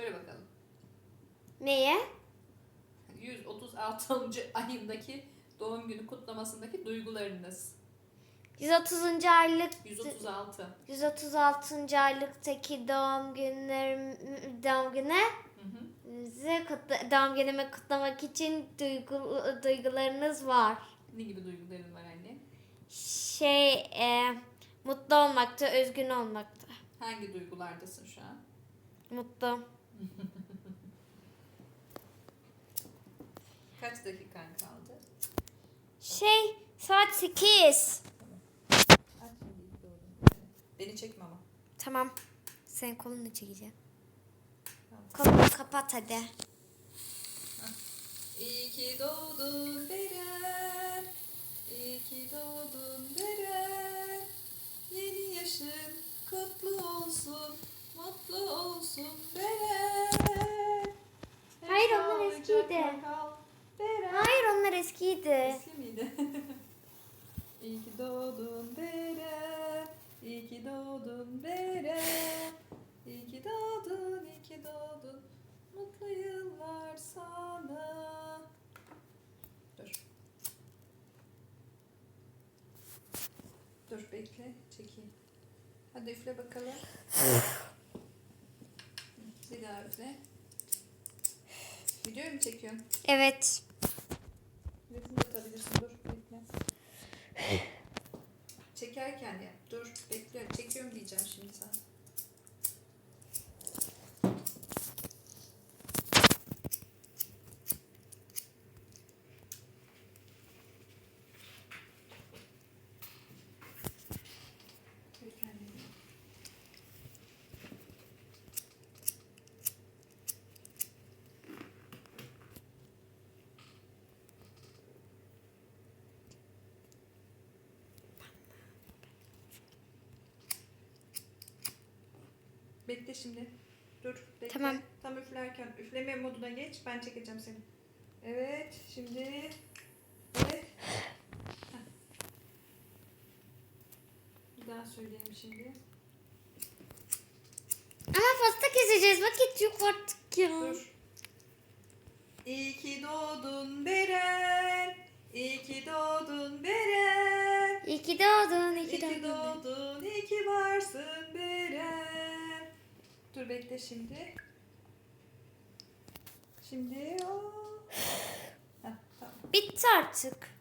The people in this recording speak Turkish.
Söyle bakalım. Neye? 136. ayındaki doğum günü kutlamasındaki duygularınız. 130. aylık 136. 136. aylıktaki doğum günlerim doğum hı. Size kutla, doğum günümü kutlamak için duygu, duygularınız var. Ne gibi duyguların var anne? Şey, e, mutlu olmakta, üzgün olmakta. Hangi duygulardasın şu an? Mutlu. Kaç dakikan kaldı? Şey, saat 8. Aç şimdi ilk doğum günü. Beni çekme ama. Tamam. Senin kolunu çekeceğim. Tamam. Kolunu kapat hadi. İyi ki doğdun Beren. İyi ki doğdun Beren. Yeni yaşın kutlu olsun. Mutlu olsun Beren. Hep Hayır, onlar sağlıcakla eskiydi. kal Beren. Hayır onlar eskiydi. Eski miydi? İyi ki doğdun Beren. İyi ki doğdun Beren. İyi ki doğdun, iyi ki doğdun. Mutlu yıllar sana. Dur. Dur bekle, çekeyim. Hadi üfle bakalım. Bir daha üfle. Videoyu mu çekiyorsun? Evet. Resim atabilirsin. Dur bekle. Çekerken yap. Dur bekle. Çekiyorum diyeceğim şimdi sana. Bekle anne. Bekle şimdi. Dur bekle. Tamam. Tam üflerken üfleme moduna geç. Ben çekeceğim seni. Evet. Şimdi. Evet. Heh. Bir daha söyleyelim şimdi. Ama pasta keseceğiz. Vakit yok artık ya. Dur. İyi ki doğdun Beren. İyi ki doğdun Beren. İyi ki doğdun, iyi ki doğdun. Bekle şimdi. Şimdi o. Bitti artık.